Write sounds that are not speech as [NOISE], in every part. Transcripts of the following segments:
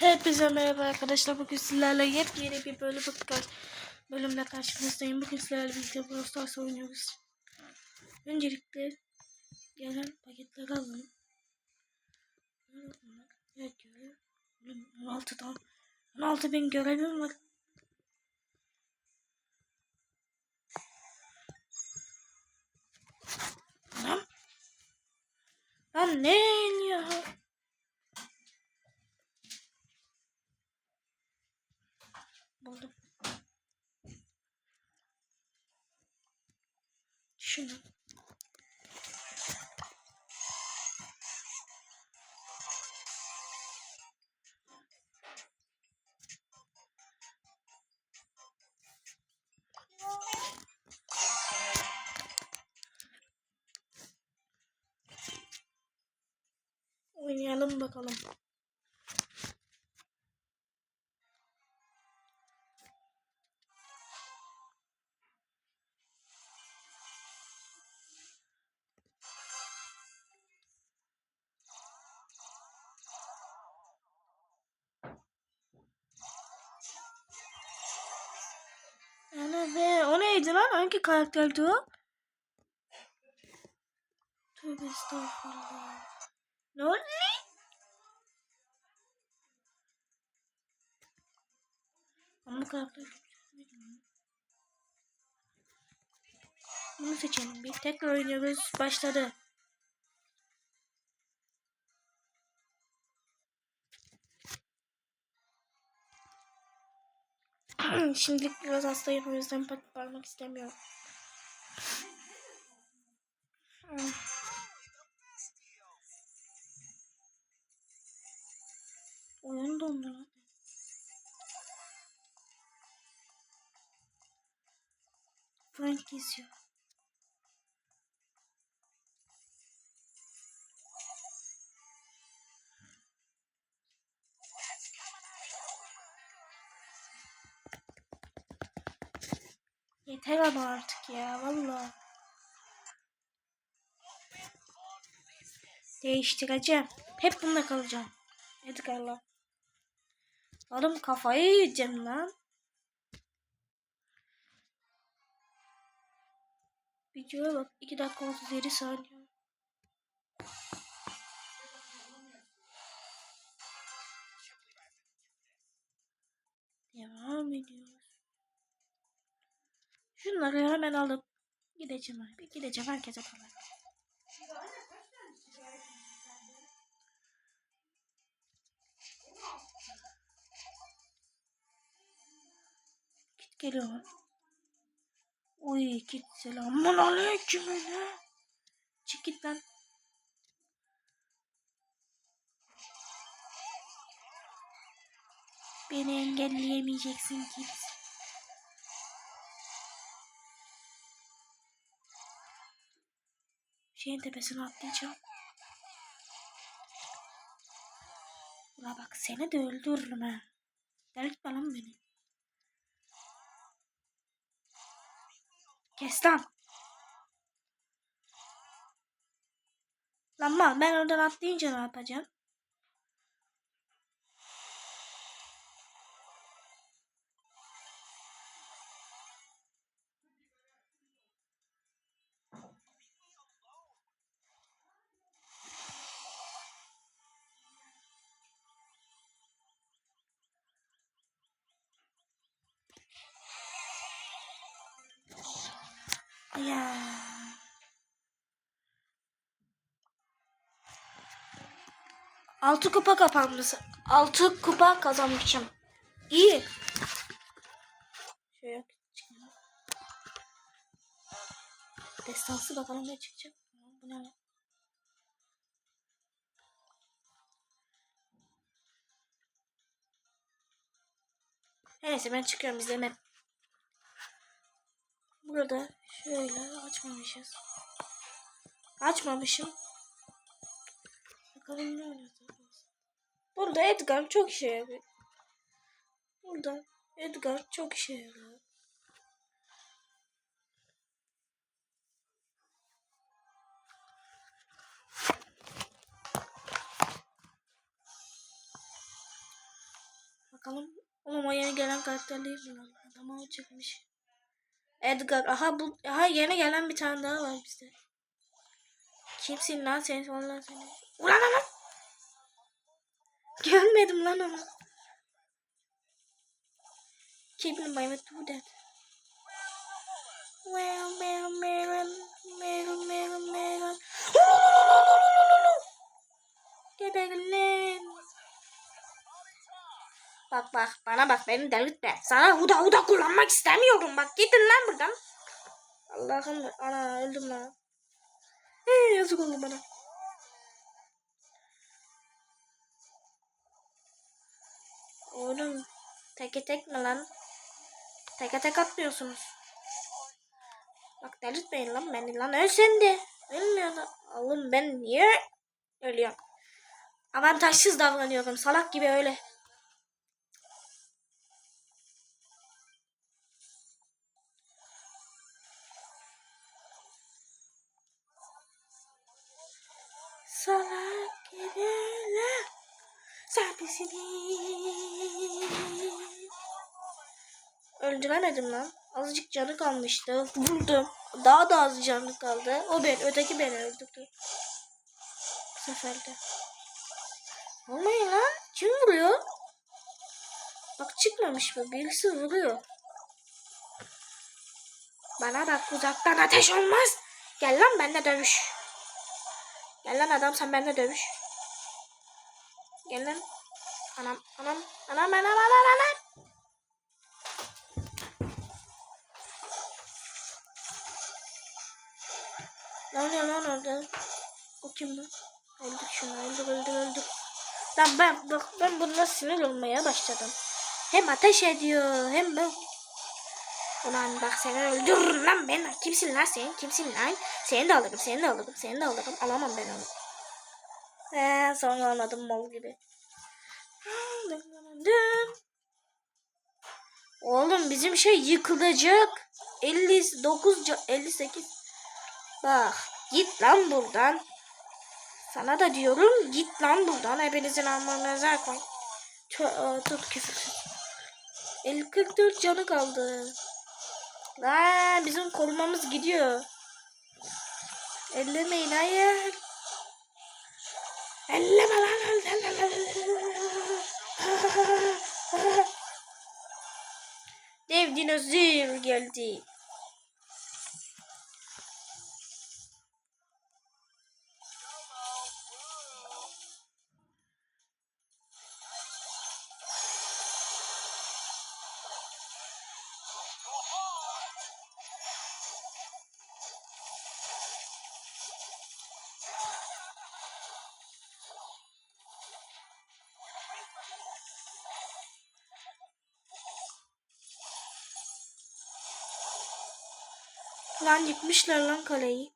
Hepinize merhaba arkadaşlar. Bugün sizlerle yepyeni bir bölüm bölümle karşınızdayım. Bugün sizlerle birlikte Brawl Stars oynuyoruz. Öncelikle gelen paketleri alalım. Evet görev. 16'dan 16 bin görevim var. Lan. Lan ne ya? Buldum. Şunu. Oynayalım bakalım. Neydi lan? Hangi karakterdi o? Tövbe estağfurullah. Ne oldu? Ama karakter Bunu seçelim bir. Tekrar oynuyoruz. Başladı. [CLEARS THROAT] Şimdilik biraz hastayım o yüzden pek bağırmak istemiyorum. [CLEARS THROAT] Oyun dondu. Frank geziyor. Yeter ama artık ya valla. Değiştireceğim. Hep bunda kalacağım. Edgar'la. Oğlum kafayı yiyeceğim lan. Videoya bak 2 dakika 37 saniye. Devam ediyoruz. Şunları hemen alıp gideceğim abi. Gideceğim herkese para. Git geliyor. Uy git selamun aleyküm öyle. Çık git lan. Beni engelleyemeyeceksin kimse. Şeyin tepesine atlayacağım. Ula bak seni de öldürürüm ha. Delirtme lan beni. Kes lan. Lan ben oradan atlayınca ne yapacağım? Ya. Altı kupa kapanmış. Altı kupa kazanmışım. İyi. Şöyle. Destansı bakalım ne çıkacak. Bu ne lan? Neyse ben çıkıyorum izleme. Burada şöyle açmamışız. Açmamışım. Bakalım ne olacak. Burada Edgar çok işe yarıyor. Burada Edgar çok işe yarıyor. Bakalım. Oğlum yeni gelen karakter değil mi lan? Adam çıkmış. Edgar. Aha bu aha yeni gelen bir tane daha var bizde. Kimsin lan sen? Vallahi seni. Ulan lan. Görmedim lan onu. Keep in mind to that. Well, well, melon, melon, melon, melon. Geberin. Bak bak bana bak beni delirtme. Sana huda huda kullanmak istemiyorum. Bak gidin lan buradan. Allah'ım ana öldüm lan. Ee, yazık oldu bana. Oğlum teke tek mi lan? Teke tek atmıyorsunuz. Bak delirtmeyin lan beni lan. Öl sen de. Ölmüyor lan. Oğlum ben niye ölüyorum? Avantajsız davranıyorum. Salak gibi öyle. Öldüremedim lan. Azıcık canı kalmıştı. Vurdum. Daha da az canı kaldı. O ben, öteki beni öldürdü. Bu sefer de. Olmayın lan. Kim vuruyor? Bak çıkmamış mı? Birisi vuruyor. Bana bak uzaktan ateş olmaz. Gel lan benimle dövüş. Gel lan adam sen benimle dövüş. Gel lan. Anam anam anam anam anam anam. Oluyor lan orada? O kim lan? Öldük şunu öldük öldük öldük. Lan ben bak ben bununla sinir olmaya başladım. Hem ateş ediyor hem ben Ulan bak seni öldürürüm lan ben. Kimsin lan sen? Kimsin lan? Seni de alırım, seni de alırım, seni de alırım. Alamam ben onu. He, sonra anladım mal gibi. Oğlum bizim şey yıkılacak. 59 ca- 58. Bak git lan buradan. Sana da diyorum git lan buradan. Hepinizin almanıza koy. Tö- Tut küfür. 50 44 canı kaldı. Lan bizim korumamız gidiyor. Ellemeyin hayır. Elleme lan. Dev dinozor geldi. Lan yıkmışlar lan kaleyi.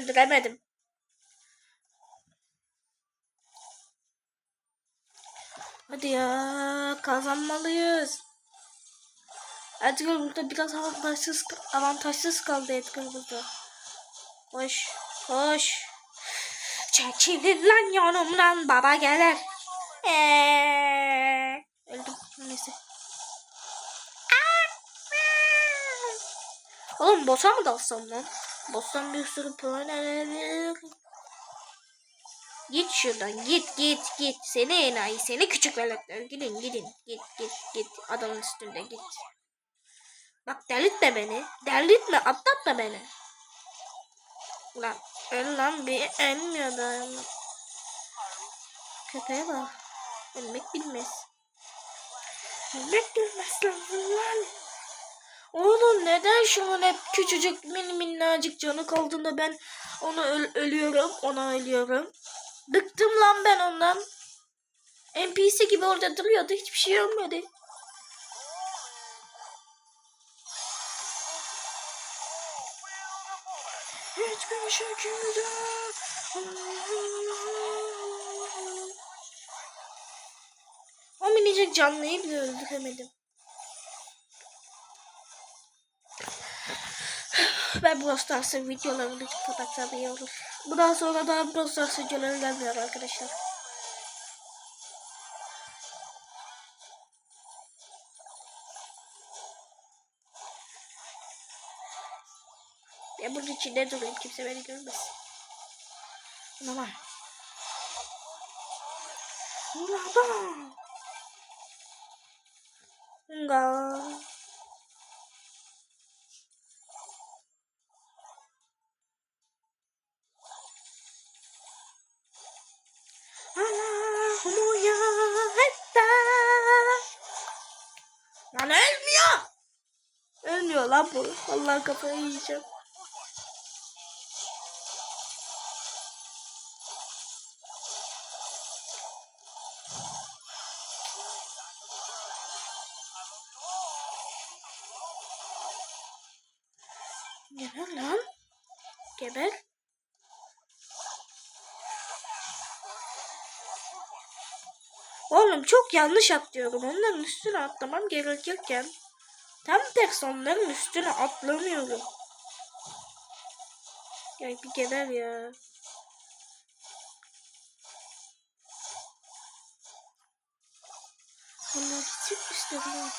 Öldüremedim. Hadi ya kazanmalıyız. Edgar burada biraz avantajsız avantajsız kaldı Edgar burada. Koş koş. Çekilin lan yanımdan baba gelir. Eee. Öldüm neyse. Oğlum boss'a mı dalsam lan? Boss'tan bir sürü puan alabilirim. Git şuradan git git git. Seni enayi seni küçük veletler. Gidin gidin git git git. Adamın üstünde git. Bak delirtme beni. Delirtme atlatma beni. Lan öl lan bir ölmüyor da. Köpeğe bak. Ölmek bilmez. Ölmek görmez lazım lan. Oğlum neden şu an hep küçücük mini minnacık canı kaldığında ben onu öl- ölüyorum ona ölüyorum. Bıktım lan ben ondan. NPC gibi orada duruyordu hiçbir şey olmadı. Hiçbir. O minicik canlıyı bile öldüremedim. Ben Brawl Stars'ın videolarını olur. Bundan sonra daha Brawl Stars videoları gelmiyor arkadaşlar. Ben bunun içinde durayım kimse beni görmesin. Ulan. Ulan. Ulan. Allah kafayı yiyeceğim. Geber lan. Geber. Oğlum çok yanlış atlıyorum. Onların üstüne atlamam gerekirken tam tersi onların üstüne atlamıyorum. Ya bir geber ya. Onlar gidecek üstlerine lan.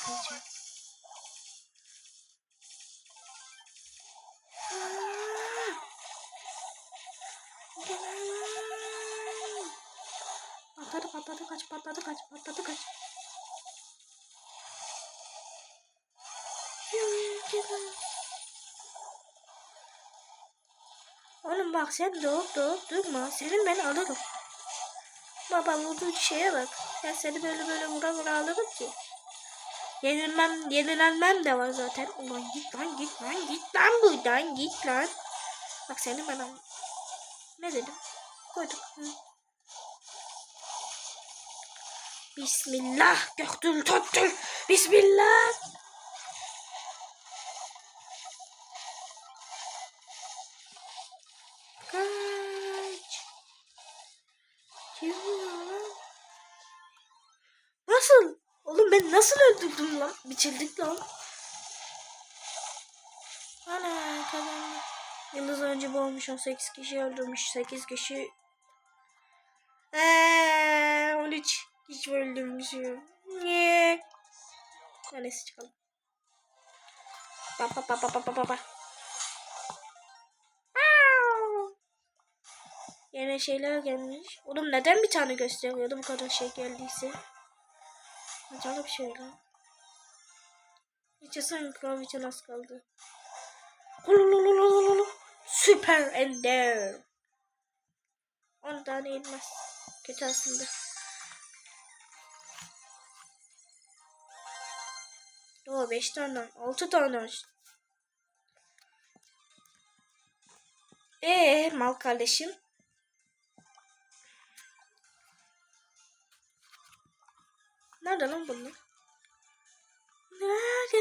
Patladı patladı kaç patladı kaç patladı kaç. Oğlum bak sen doğup doğup durma. Senin ben alırım. Baba vurduğu şeye bak. Ben seni böyle böyle vura vura alırım ki. Yenilmem, yenilenmem de var zaten. Ulan git lan git lan git lan buradan git lan. Bak seni ben al. Ne dedim? Koyduk. Hı. Bismillah. Göktül töktül. Bismillah. Nasıl öldürdüm lan? Biçildik lan. Ana kazandım. Yıldız önce boğulmuş 18 kişi öldürmüş 8 kişi. Eee 13 kişi öldürmüşüm. Niye? Neyse çıkalım. Pa pa pa pa pa pa pa! Yine şeyler gelmiş. Oğlum neden bir tane gösteriyordu bu kadar şey geldiyse? Acayip bir şey lan. Yaşasın Kravit'e az kaldı. Süper Ender. 10 tane inmez. Kötü aslında. Yo 5 tane. 6 tane aç. Ee mal kardeşim. Nerede lan bunlar? Nerede?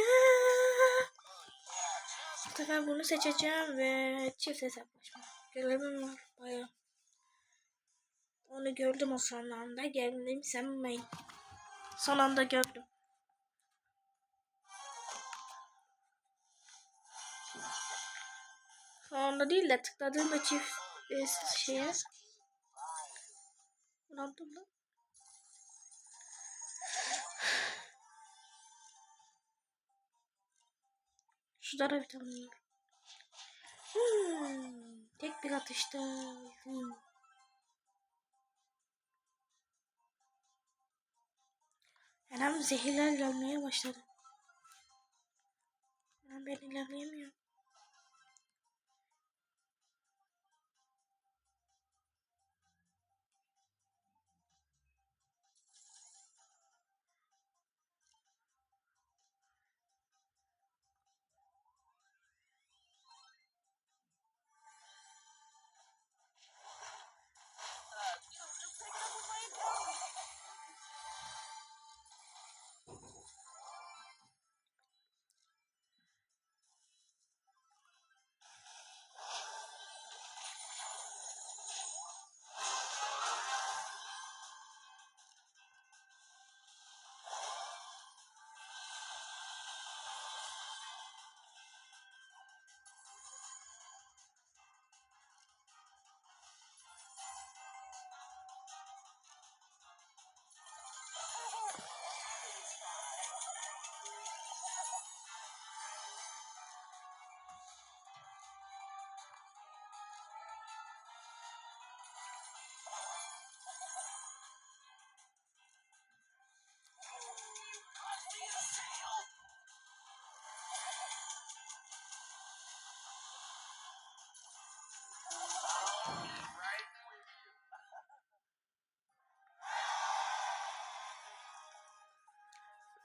Bu sefer bunu seçeceğim ve çift hesaplaşma. Görevim var baya. Onu gördüm o son anda. Geldim sanmayın. Son anda gördüm. Son anda değil de tıkladığımda çift e, şeye. Ulandım lan. Şunlara bir tane. Hmm, tek bir atışta. Hmm. Anam zehirler gelmeye başladı. Ben ilerleyemiyorum.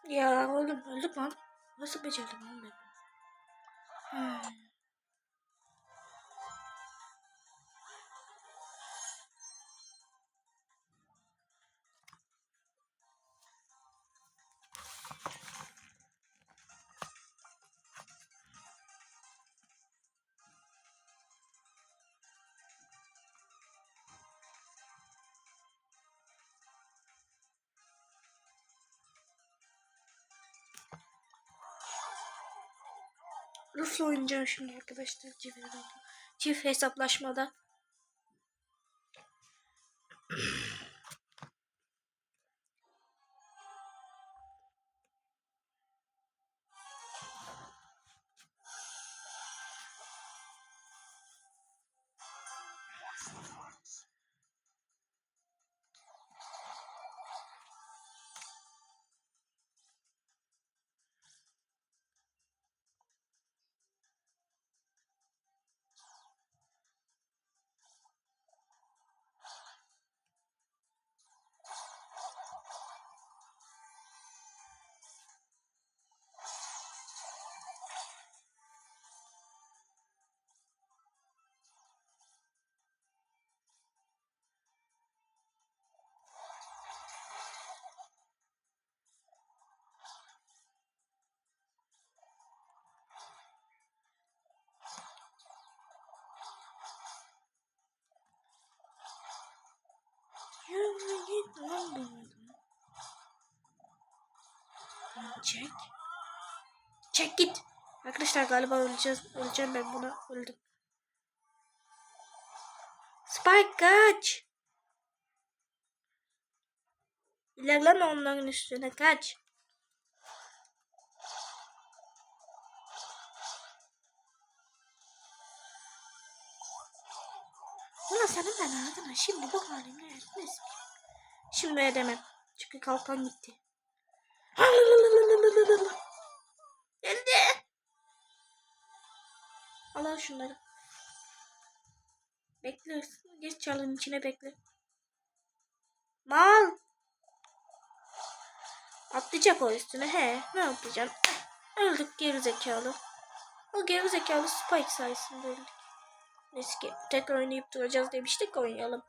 Ya oğlum öldük lan. Nasıl becerdim lan ben? Hmm. Rus'la oynayacağım şimdi arkadaşlar. Çift, çift hesaplaşmada. Çek. Çek git. Arkadaşlar galiba öleceğiz. Öleceğim ben buna. Öldüm. Spike kaç. İlerleme onların üstüne kaç. Ulan senin ben adına şimdi bu halimle etmez? Şimdi edemem. Çünkü kalkan gitti. Geldi. Al al şunları. Bekle. Geç çalın içine bekle. Mal. Atlayacak o üstüne. He. Ne yapacaksın? Eh, Öldük geri zekalı. O geri zekalı Spike sayesinde öldük. Neyse ki tek oynayıp duracağız demiştik oynayalım.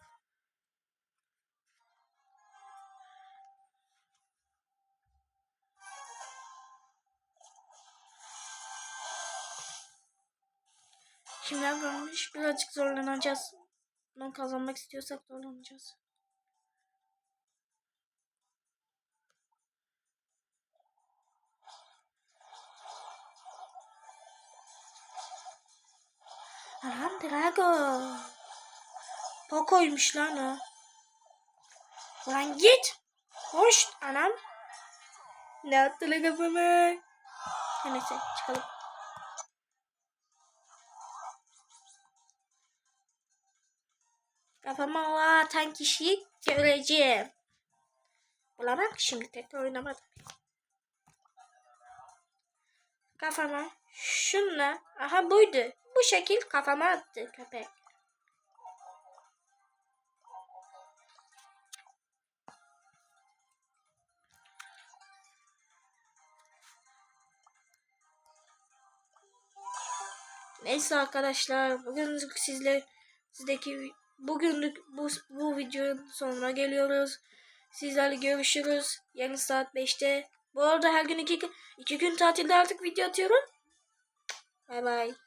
Kimler görmüş? Birazcık zorlanacağız. Bunu kazanmak istiyorsak zorlanacağız. Anam Drago. Poco'ymuş lan o. Ulan git. Hoş anam. Ne attı lan kafama? Neyse çıkalım. Kafama o atan kişiyi göreceğim. Bulamam ki şimdi tekrar oynamadım. Kafama şunla aha buydu. Bu şekil kafama attı köpek. Neyse arkadaşlar bugünlük sizle sizdeki bugünlük bu, bu videonun sonuna geliyoruz. Sizlerle görüşürüz. Yarın saat 5'te. Bu arada her gün iki, iki gün tatilde artık video atıyorum. Bay bay.